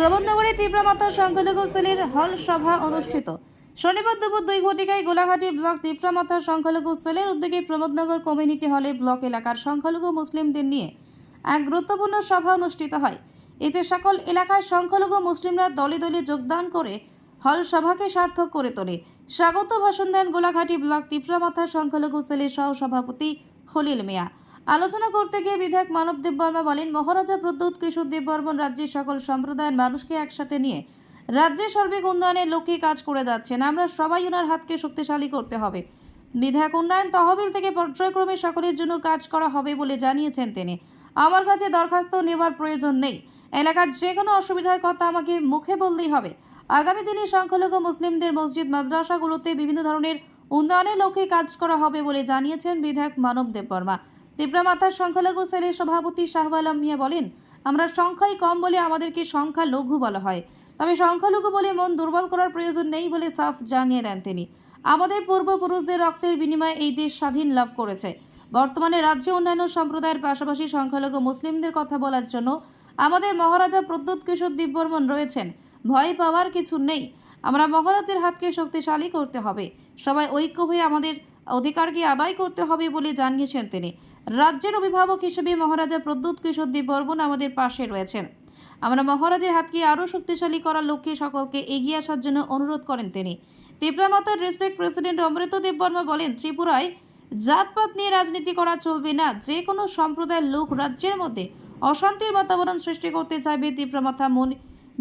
প্রবন্ধনগরে তীব্রমাত্রা সংখ্যালঘু সেলের হল সভা অনুষ্ঠিত। শনিবার দুপুর দুই ঘটিকায় গোলাঘাটি ব্লক তীব্রমাত্রা সংখ্যালঘু সেলের উদ্যোগে প্রমোদনগর কমিউনিটি হলে ব্লক এলাকার সংখ্যালঘু মুসলিমদের নিয়ে এক গুরুত্বপূর্ণ সভা অনুষ্ঠিত হয়। এতে সকল এলাকার সংখ্যালঘু মুসলিমরা দলে দলে যোগদান করে হল সভাকে সার্থক করে তোলে। স্বাগত ভাষণ দেন গোলাঘাটি ব্লক তীব্রমাথা সংখ্যালঘু সেলের সহ সভাপতি খলিল মিয়া। আলোচনা করতে গিয়ে বিধায়ক মানব দেববর্মা বলেন, মহারাজা প্রদ্যুৎ কিশোর দেববর্মন রাজ্যের সকল সম্প্রদায়ের মানুষকে একসাথে নিয়ে রাজ্যের সার্বিক উন্নয়নের লক্ষ্যে কাজ করে যাচ্ছেন। আমরা সবাই ওনার হাতকে শক্তিশালী করতে হবে। বিধায়ক উন্নয়ন তহবিল থেকে পর্যায়ক্রমে সকলের জন্য কাজ করা হবে বলে জানিয়েছেন তিনি। আমার কাছে দরখাস্ত নেওয়ার প্রয়োজন নেই। এলাকার যে কোনো অসুবিধার কথা আমাকে মুখে বললেই হবে। আগামী দিনে সংখ্যালঘু মুসলিমদের মসজিদ, মাদ্রাসাগুলোতে বিভিন্ন ধরনের উন্নয়নের লক্ষ্যে কাজ করা হবে বলে জানিয়েছেন বিধায়ক মানব দেববর্মা। তীব্রমাথার সংখ্যালঘু সেলের সভাপতি শাহব আলম মিয়া বলেন, আমরা সংখ্যাই কম বলে আমাদেরকে সংখ্যা লঘু বলা হয়। তবে সংখ্যালঘু বলে মন দুর্বল করার প্রয়োজন নেই বলে সাফ জানিয়ে দেন তিনি। আমাদের পূর্বপুরুষদের রক্তের বিনিময়ে এই দেশ স্বাধীন লাভ করেছে। বর্তমানে রাজ্যে অন্যান্য সম্প্রদায়ের পাশাপাশি সংখ্যালঘু মুসলিমদের কথা বলার জন্য আমাদের মহারাজা প্রদ্যুৎ কিশোর দিব্যবর্মন রয়েছেন। ভয় পাওয়ার কিছু নেই। আমরা মহারাজের হাতকে শক্তিশালী করতে হবে। সবাই ঐক্য হয়ে আমাদের অধিকারকে আদায় করতে হবে বলে জানিয়েছেন তিনি। রাজ্যের অভিভাবক হিসেবে মহারাজা প্রদ্যুৎ কিশোর দেববর্মন আমাদের পাশে রয়েছেন। আমরা মহারাজের হাতকে আরও শক্তিশালী করার লক্ষ্যে সকলকে এগিয়ে আসার জন্য অনুরোধ করেন তিনি। ত্রিপুরামাতার ডিস্ট্রিক্ট প্রেসিডেন্ট অমৃত দেববর্মা বলেন, ত্রিপুরায় জাতপাত নিয়ে রাজনীতি করা চলবে না। যে কোনো সম্প্রদায়ের লোক রাজ্যের মধ্যে অশান্তির বাতাবরণ সৃষ্টি করতে চাইবে তীব্রমাথা মন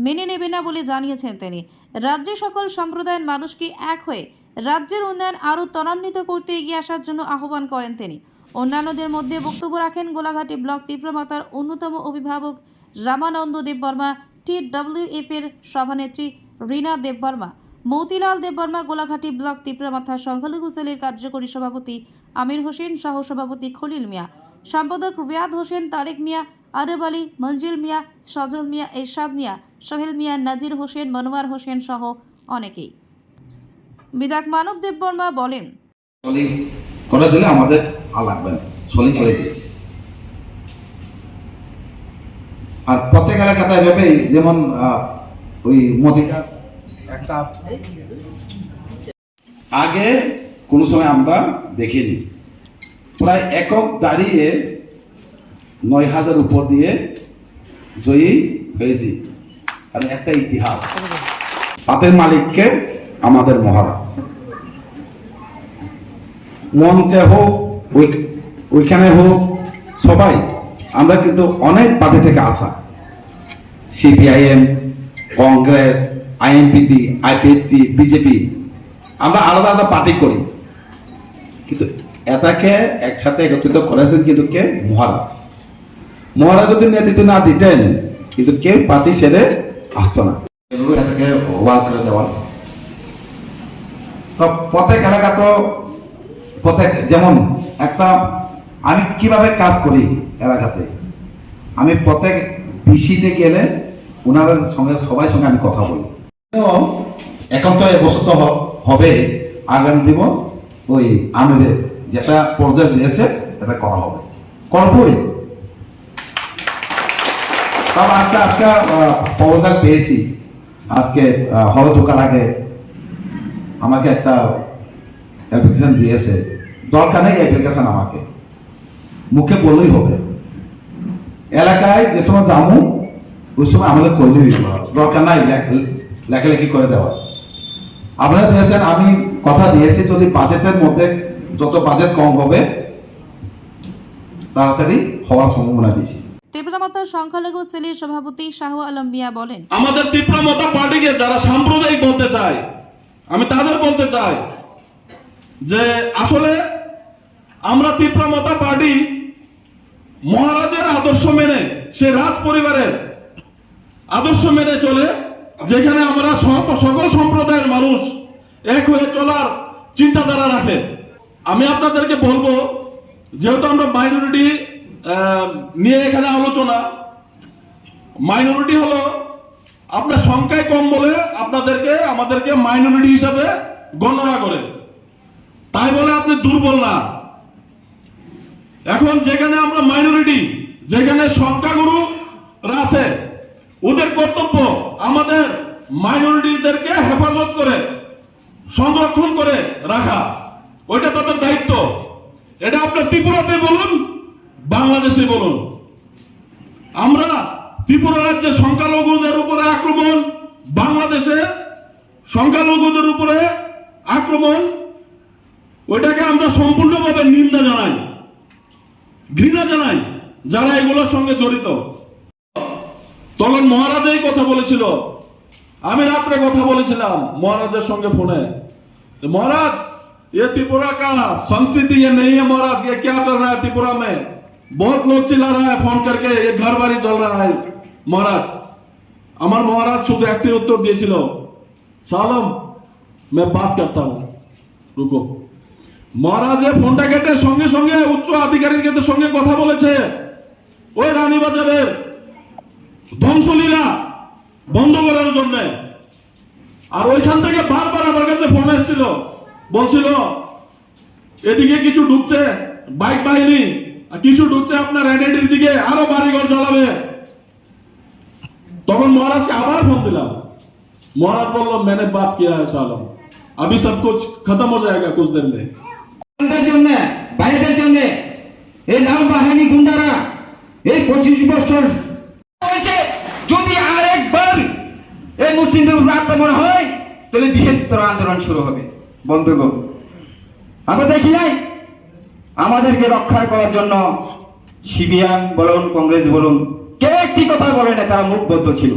মেনে নেবে না বলে জানিয়েছেন তিনি। রাজ্যের সকল সম্প্রদায়ের মানুষকে এক হয়ে রাজ্যের উন্নয়ন আরও ত্বরান্বিত করতে এগিয়ে আসার জন্য আহ্বান করেন তিনি। অন্যান্যদের মধ্যে বক্তব্য রাখেন গোলাঘাটি ব্লক তীব্রমাতার অন্যতম অভিভাবক রামানন্দ দেববর্মা টি এফ এর সভানেত্রী রীনা দেববর্মা, মৌতিলাল দেববর্মা, গোলাঘাটি ব্লক তীব্রমাথা সংখ্যালঘু সেলের কার্যকরী সভাপতি আমির হোসেন সহ সভাপতি খলিল মিয়া, সম্পাদক রিয়াদ হোসেন, তারেক মিয়া, আরব আলী, মঞ্জিল মিয়া, সজল মিয়া, এরশাদ মিয়া, সোহেল মিয়া, নাজির হোসেন, মনোয়ার হোসেন সহ অনেকেই। বিধায়ক মানব দেববর্মা বলেন করে দিলে আমাদের আর লাগবে না। করে দিয়েছে। আর প্রত্যেক এলাকাতে এভাবেই যেমন ওই মোদিটা একটা আগে কোনো সময় আমরা দেখিনি। প্রায় একক দাঁড়িয়ে নয় হাজার উপর দিয়ে জয়ী হয়েছি। কারণ একটা ইতিহাস। তাদের মালিককে আমাদের মহারাজ। মঞ্চে হোক ওইখানে হোক, সবাই। আমরা কিন্তু অনেক বাদে থেকে আসা। CPIM, Congress INPT IPFT BJP. আমরা আলাদা আলাদা পার্টি করি। কিন্তু এটাকে একসাথে একত্রিত করেছেন কিন্তু কে? মহারাজ। মহারাজ যদি নেতৃত্ব না দিতেন, কিন্তু কেউ পার্টি ছেড়ে আসতো না। এটাকে ওয়াল করে দেওয়া। তো প্রত্যেক এলাকা তো প্রত্যেক যেমন একটা, আমি কীভাবে কাজ করি এলাকাতে? আমি প্রত্যেক বিসিতে গেলে ওনাদের সঙ্গে, সবাই সঙ্গে আমি কথা বলি। তো এখন তো এবছর তো হবে, আগামী দিব ওই আমিরের যেটা পর্যায়ে দিয়েছে, এটা করা হবে। করবই। তবে আজকে আজকে প্রপোজাল পেয়েছি। আজকে হল ঢোকার আগে আমাকে একটা অ্যাপ্লিকেশন দিয়েছে। দরকার নেই অ্যাপ্লিকেশন আমাকে। মুখে বললেই হবে। এলাকায় যে সময় যাব ওই সময় আমাদের করলেই দরকার নাই লেখালেখি করে দেওয়া আপনারা দিয়েছেন আমি কথা দিয়েছি যদি বাজেটের মধ্যে যত বাজেট কম হবে তাড়াতাড়ি হওয়ার সম্ভাবনা বেশি। তীব্রমাত্রার সংখ্যালঘু সেলের সভাপতি শাহ আলম মিয়া বলেন আমাদের তীব্রমতা পার্টিকে যারা সাম্প্রদায়িক বলতে চায় আমি তাদের বলতে চাই যে আসলে আমরা তীব্রমতা পার্টি মহারাজের আদর্শ মেনে, সে রাজ পরিবারের আদর্শ মেনে চলে, যেখানে আমরা সকল সম্প্রদায়ের মানুষ এক হয়ে চলার চিন্তাধারা রাখে। আমি আপনাদেরকে বলব, যেহেতু আমরা মাইনরিটি নিয়ে এখানে আলোচনা মাইনরিটি হলো আপনার সংখ্যায় কম বলে আপনাদেরকে, আমাদেরকে মাইনরিটি হিসাবে গণনা করে। তাই বলে আপনি দুর্বল না। এখন যেখানে আমরা মাইনরিটি যেখানে সংখ্যাগুরুরা আছে, ওদের কর্তব্য আমাদের মাইনরিটিদেরকে হেফাজত করে, সংরক্ষণ করে রাখা। ওইটা তাদের দায়িত্ব। এটা আপনার ত্রিপুরাতে বলুন, বাংলাদেশে বলুন। আমরা ত্রিপুরা রাজ্যে সংখ্যালঘুদের উপরে আক্রমণ, বাংলাদেশে সংখ্যালঘুদের উপরে আক্রমণ ওইটাকে আমরা সম্পূর্ণভাবে নিন্দা জানাই ঘৃণা জানাই যারা এগুলোর সঙ্গে জড়িত তখন মহারাজ এই কথা বলেছিল আমি রাত্রে কথা বলেছিলাম মহারাজের সঙ্গে ফোনে तो महाराज ये त्रिपुरा का संस्कृति ये नहीं है महाराज ये क्या चल रहा है त्रिपुरा में बहुत लोग चिल्ला रहा है फोन करके ये घर बारी चल रहा है महाराज আমার মহারাজ শুধু একটি উত্তর দিয়েছিল সালম मैं बात करता हूं রুকো মহারাজ এ ফোনটা কেটে সঙ্গে সঙ্গে উচ্চ আধিকারিকদের সঙ্গে কথা বলেছে ওই রানীবাজারের ধ্বংসলীলা বন্ধ করার জন্য আর ওইখান থেকে বারবার আমার কাছে ফোন এসেছিল বলছিল এদিকে কিছু ঢুকছে বাইক বাহিনী আর কিছু ঢুকছে আপনার এনএডির দিকে আরো বাড়িঘর জ্বালাবে তখন মহারাজকে আবার ফোন দিলাম মহারাজ বললো मैंने बात किया है सालम अभी सब कुछ खत्म हो जाएगा कुछ दिन में আমাদের জন্য বাইরের জন্য, এই লাল গুন্ডারা এই পঁচিশ বছর যদি এই মুসলিমদের উপর আক্রমণ হয়, তাহলে বৃহত্তর আন্দোলন শুরু হবে। বন্ধুগণ, আমরা দেখি নাই? আমাদেরকে রক্ষা করার জন্য সিবিএম বলুন, কংগ্রেস বলুন কেউ একটি কথা বলে না তারা মুখবদ্ধ ছিল।